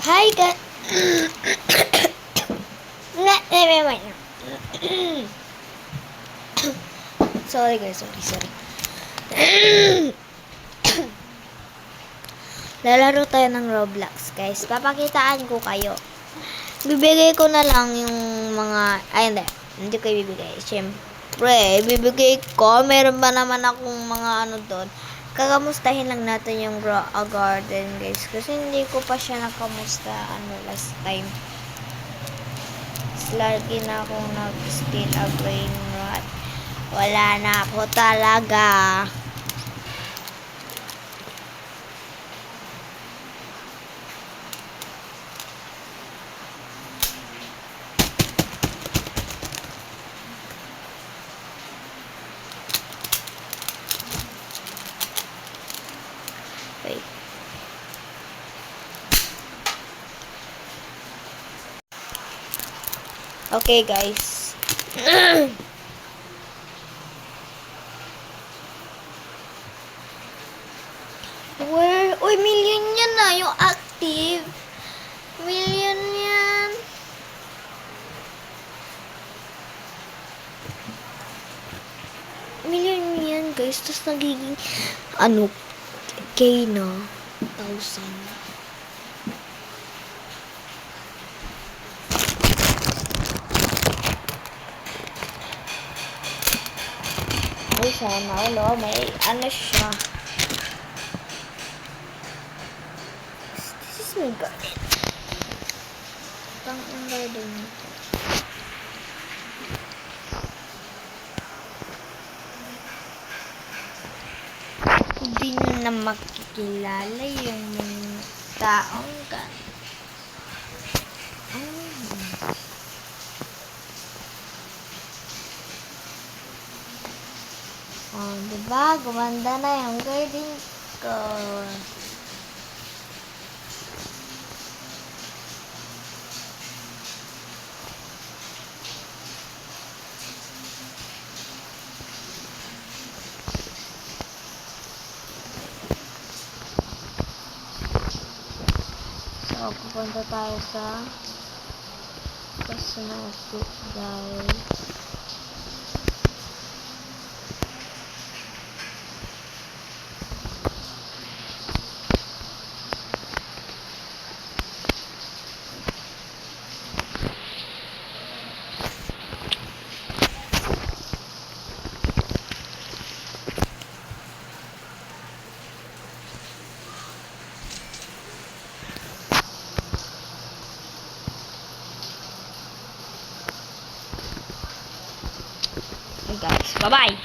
Hi guys. Wait, wait. sorry guys, sorry, sorry. Lalaro tayo ng Roblox, guys. Papakitaan ko kayo. Bibigay ko na lang yung mga... Ay, hindi. Hindi ko ibibigay. Siyempre, bibigay ko. Meron ba naman akong mga ano doon. Kakamustahin lang natin yung Grow a Garden, guys. Kasi hindi ko pa siya nakamusta ano, last time. Lagi na akong nag-skill a brain rot. Wala na ako talaga. Wait. Okay, guys. Where? Uy, million yan na yung active. Million yan. Million yan, guys. Tapos nagiging, ano, Kino thousand Ôi sao nổi lửa mẹ anh ấy sao? This is me got Tăng ăn đây đừng Hindi nyo na makikilala yung mga taong gan. Oh. Oh, diba? Gumanda na yung garden ko. So, pupunta tayo sa Cosmotic guys. Guys, bye-bye!